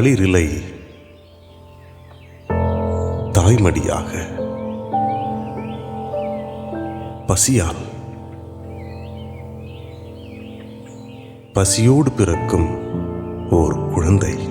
தளிரிலை தாய்மடியாக பசியால் பசியோடு பிறக்கும் ஓர் குழந்தை.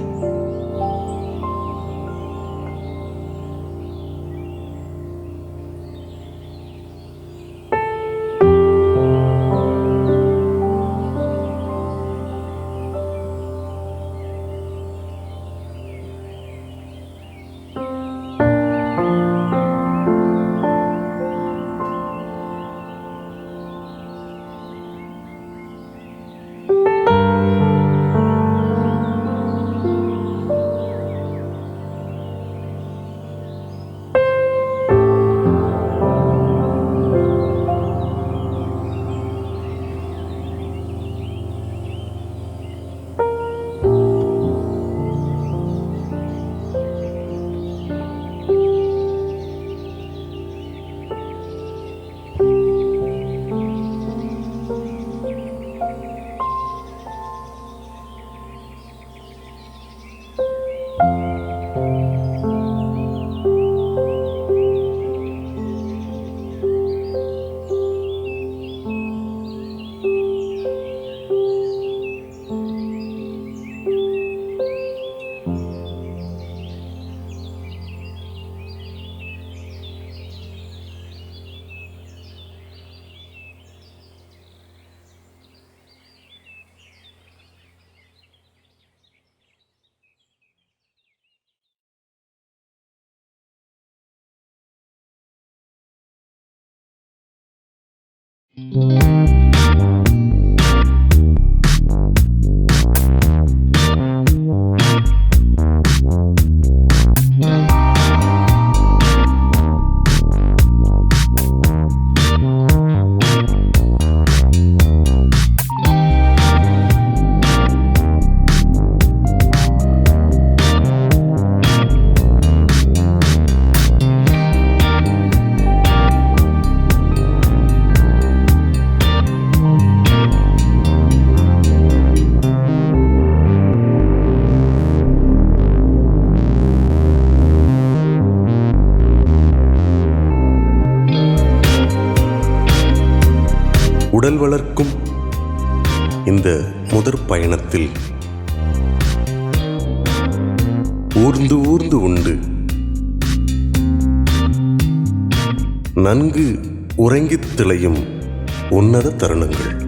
Mm-hmm. உடல் வளர்க்கும் இந்த முதற் பயணத்தில் ஊர்ந்து ஊர்ந்து உண்டு. நன்கு உறங்கித் திளையும் உன்னத தருணங்கள்.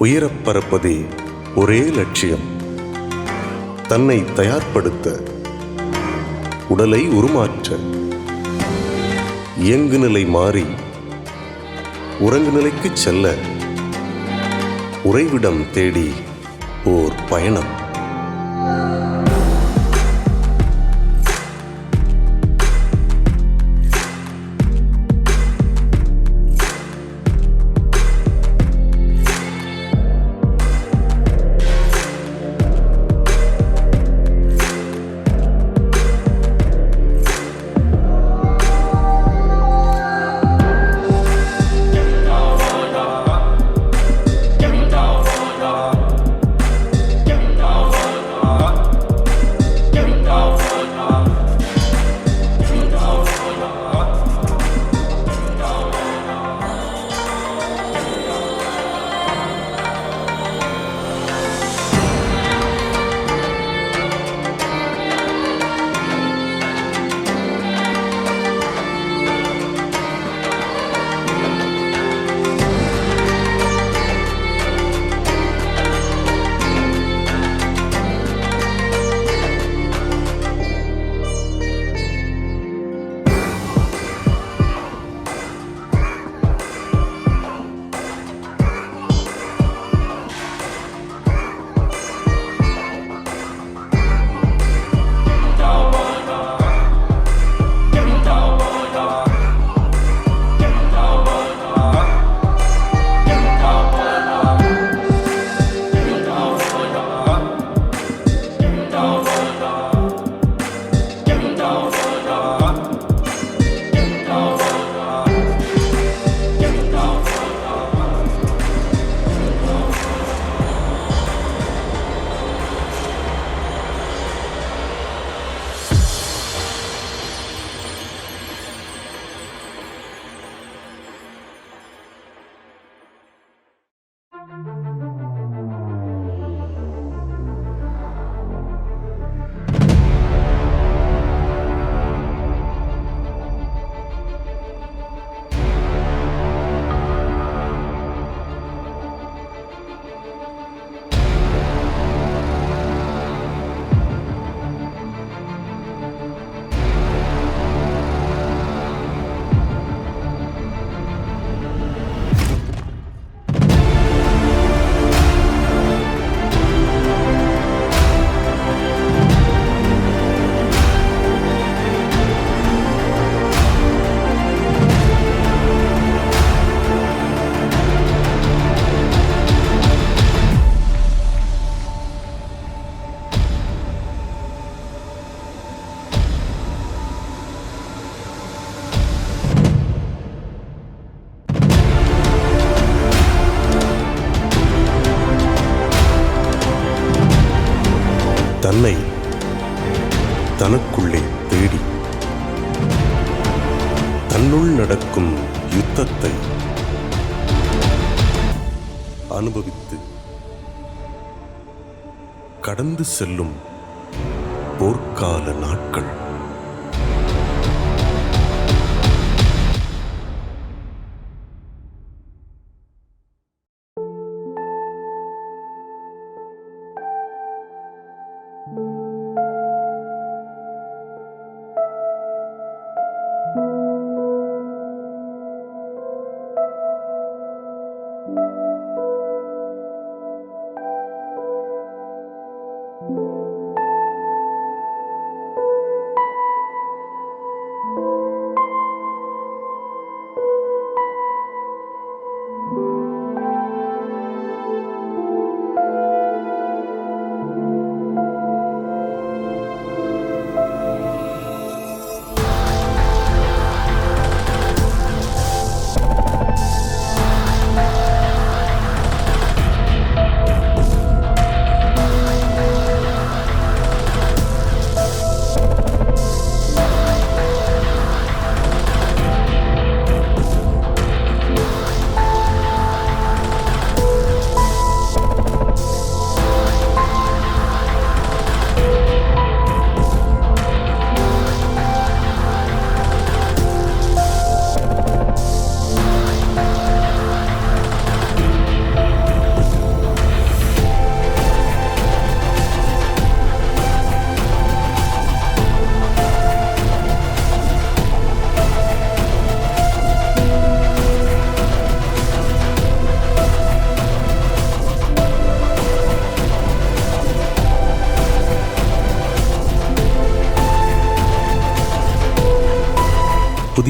உயரப் பறப்பதே ஒரே லட்சியம். தன்னை தயார்படுத்த உடலை உருமாற்ற. இயங்கு நிலை மாறி உறங்கு நிலைக்குச் செல்ல உறைவிடம் தேடி ஓர் பயணம். தன்னை தனக்குள்ளே தேடி. தன்னுள் நடக்கும் யுத்தத்தை அனுபவித்து கடந்து செல்லும் போர்க்கால நாட்கள்.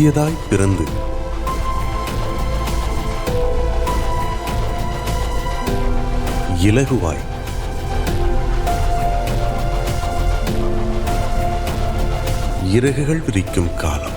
புதியதாய் பிறந்து. இலகுவாய். இறகுகள் விரிக்கும் காலம்.